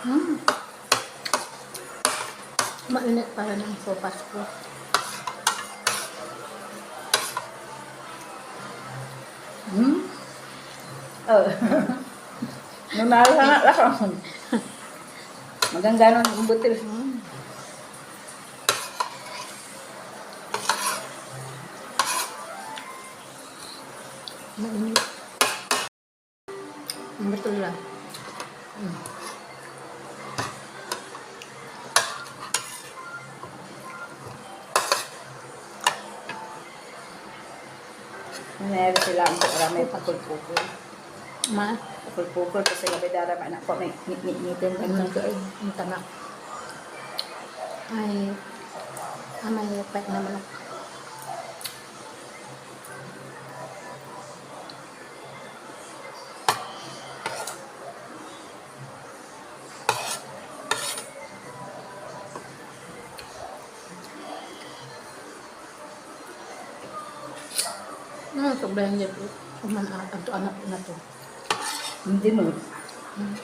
Hmm. Mainit para ng sopas ko. Hmm? Oh. Nung nalahanap ako. Maganda nun ang butil. Hmm. Mainit. Betul lah. Hmm. Meron sila ang para may pakul-pukul. Ma? Pakul-pukul kasi gabi darama na po may nit-nitin pag nagkain. Ang tanak. Ay, ah, ang mahirap naman ako. Ano ito, blender po? Kumanaan ito, anak ko na to. Hindi mo. Hmm.